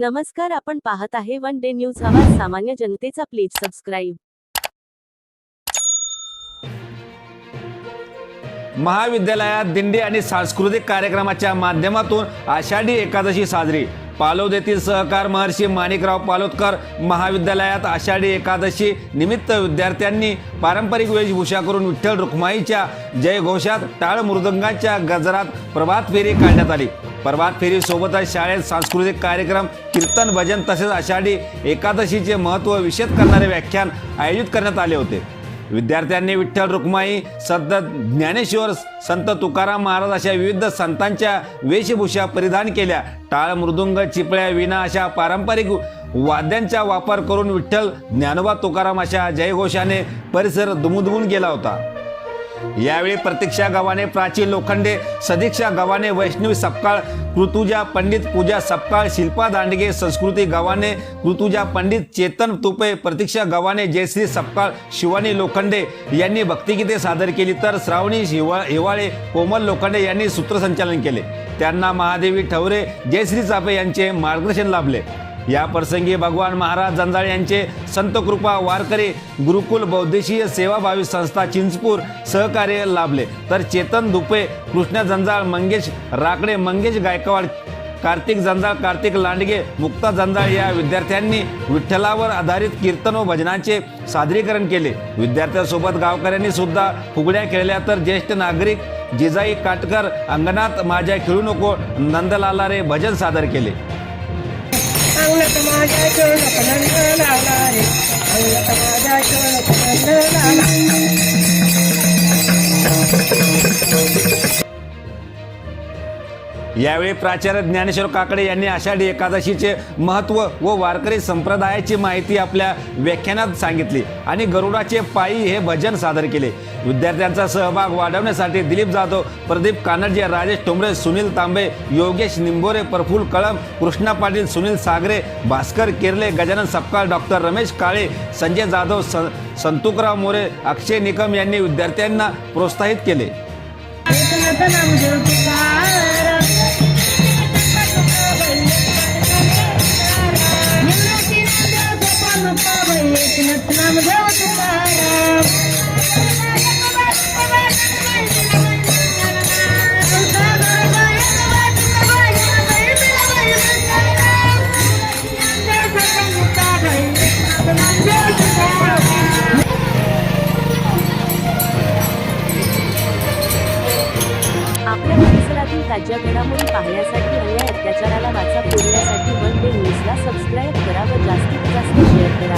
नमस्कार आपण पाहत आहे वन डे न्यूज. आवाज सामान्य जनतेचा प्लीज सबस्क्राईब. महाविद्यालयात दिंडी आणि सांस्कृतिक कार्यक्रमाच्या माध्यमातून आषाढी एकादशी साजरी. पालोद येथील सहकार महर्षी माणिकराव पालोदकर महाविद्यालयात आषाढी एकादशी निमित्त विद्यार्थ्यांनी पारंपरिक वेशभूषा करून विठ्ठल रुक्माईच्या जयघोषात टाळ मृदंगाच्या गजरात प्रभात फेरी काढण्यात आली. प्रभात फेरी सोबतच शाळेत सांस्कृतिक कार्यक्रम कीर्तन भजन तसेच आषाढी एकादशीचे महत्त्व विशेष करणारे व्याख्यान आयोजित करण्यात आले होते. विद्यार्थ्यांनी विठ्ठल रुक्माई संत ज्ञानेश्वर संत तुकाराम महाराज अशा विविध संतांच्या वेशभूषा परिधान केल्या. टाळ मृदुंग चिपळ्या विना अशा पारंपरिक वाद्यांचा वापर करून विठ्ठल ज्ञानोबा तुकाराम अशा जयघोषाने परिसर दुमदुमून गेला होता. यावेळी प्रतीक्षा गव्हाणे प्राचीन लोखंडे सदीक्षा गव्हाणे वैष्णवी सपकाळ ऋतुजा पंडित पूजा सपकाळ शिल्पा दांडगे संस्कृती गव्हाणे ऋतुजा पंडित चेतन तुपे प्रतीक्षा गव्हाणे जयश्री सपकाळ शिवानी लोखंडे यांनी भक्तिगीते सादर केली. तर श्रावणी हिवा हिवाळे कोमल लोखंडे यांनी सूत्रसंचालन केले. त्यांना महादेवी ठवरे जयश्री चापे यांचे मार्गदर्शन लाभले. या प्रसंगी भगवान महाराज जंजाळे यांचे संत कृपा वारकरी गुरुकुल बौद्धिशीय सेवाभावी संस्था चिंचपूर सहकार्य लाभले. तर चेतन दुपे कृष्ण जंजाळ मंगेश राकडे मंगेश गायकवाड कार्तिक जंजाळ कार्तिक लांडगे मुक्ता जंजाळ या विद्यार्थ्यांनी विठ्ठलावर आधारित कीर्तन व भजनाचे सादरीकरण केले. विद्यार्थ्यांसोबत गावकऱ्यांनी सुद्धा फुगड्या खेळल्या. तर ज्येष्ठ नागरिक जिजाई काटकर अंगणात माझ्या खेळू नको नंदलाला रे भजन सादर केले. अंगणात माझ्या चोळक नंद लावला रे अंगणात माझ्या चोळक यावेळी प्राचार्य ज्ञानेश्वर काकडे यांनी आषाढी एकादशीचे महत्त्व व वारकरी संप्रदायाची माहिती आपल्या व्याख्यानात सांगितली आणि गरुडाचे पायी हे भजन सादर केले. विद्यार्थ्यांचा सहभाग वाढवण्यासाठी दिलीप जाधव प्रदीप कानडजे राजेश टोंबरे सुनील तांबे योगेश निंबोरे प्रफुल कळम कृष्णा पाटील सुनील सागरे भास्कर केरले गजानन सपकाळ डॉक्टर रमेश काळे संजय जाधव स संतुकराव मोरे अक्षय निकम यांनी विद्यार्थ्यांना प्रोत्साहित केले. ताज्या घडामोडी पाहण्यासाठी अन्याय अत्याचाराला वाचा फोडण्यासाठी वन डे न्यूजला सबस्क्राईब करा व जास्तीत जास्त शेअर करा.